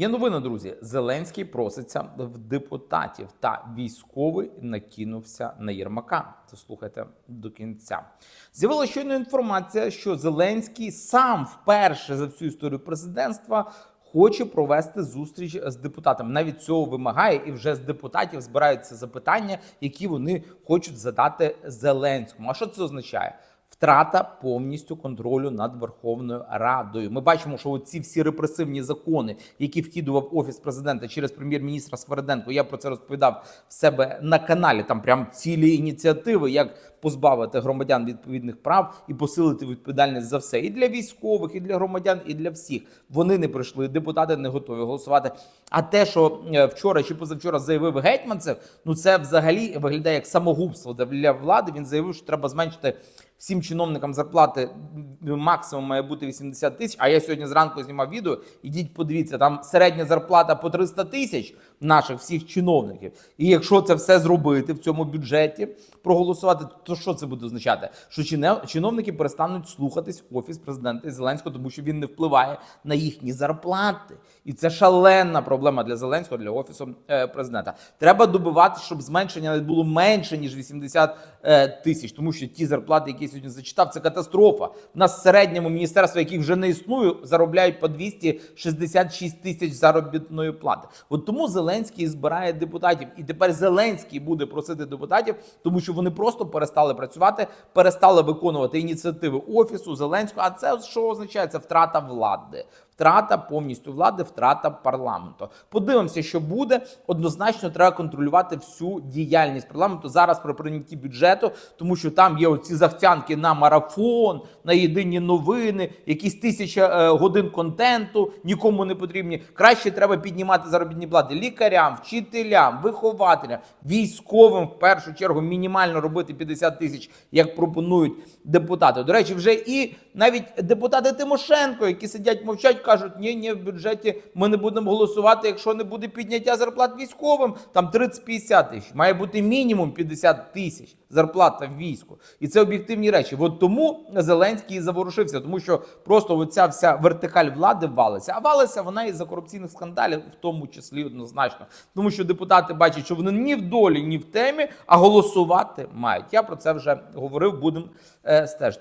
Є новина, друзі. Зеленський проситься в депутатів та військовий накинувся на Єрмака. Це слухайте до кінця. З'явилася щойно інформація, що Зеленський сам вперше за всю історію президентства хоче провести зустріч з депутатами. Навіть цього вимагає, і вже з депутатів збираються запитання, які вони хочуть задати Зеленському. А що це означає? Втрата повністю контролю над Верховною Радою. Ми бачимо, що ці всі репресивні закони, які вкидував офіс президента через прем'єр-міністра Свериденко, я про це розповідав в себе на каналі. Там прям цілі ініціативи, як позбавити громадян відповідних прав і посилити відповідальність за все і для військових, і для громадян, і для всіх. Вони не прийшли. Депутати не готові голосувати. А те, що е, вчора чи позавчора заявив гетьманцев, ну це взагалі виглядає як самогубство для влади. Він заявив, що треба зменшити всім чиновникам зарплати максимум має бути 80 тисяч. А я сьогодні зранку знімав відео. Ідіть, подивіться, там середня зарплата по 300 тисяч наших всіх чиновників. І якщо це все зробити в цьому бюджеті, проголосувати, то що це буде означати? Що чиновники перестануть слухатись офіс президента Зеленського, тому що він не впливає на їхні зарплати. І це шаленна проблема для Зеленського, для офісу е, президента. Треба добивати, щоб зменшення не було менше ніж 80 е, тисяч, тому що ті зарплати, які я сьогодні зачитав, це катастрофа. У нас в середньому міністерства, які вже не існує, заробляють по 266 тисяч заробітної плати. От тому Зеленський збирає депутатів, і тепер Зеленський буде просити депутатів, тому що вони просто перестали працювати, перестали виконувати ініціативи офісу Зеленського. А це що означає? Це втрата влади. Втрата повністю влади, втрата парламенту. Подивимося, що буде. Однозначно треба контролювати всю діяльність парламенту зараз при прийнятті бюджету, тому що там є оці захтянки на марафон, на єдині новини, якісь тисяча е, годин контенту, нікому не потрібні. Краще треба піднімати заробітні плати лікарям, вчителям, вихователям, військовим в першу чергу мінімально робити 50 тисяч, як пропонують депутати. До речі, вже і навіть депутати Тимошенко, які сидять мовчать, кажуть, ні, ні, в бюджеті ми не будемо голосувати, якщо не буде підняття зарплат військовим, там 30-50 тисяч. Має бути мінімум 50 тисяч зарплата в війську. І це об'єктивні речі. От тому Зеленський заворушився, тому що просто оця вся вертикаль влади валиться. А валиться вона із-за корупційних скандалів, в тому числі однозначно. Тому що депутати бачать, що вони ні в долі, ні в темі, а голосувати мають. Я про це вже говорив, будемо е, стежити.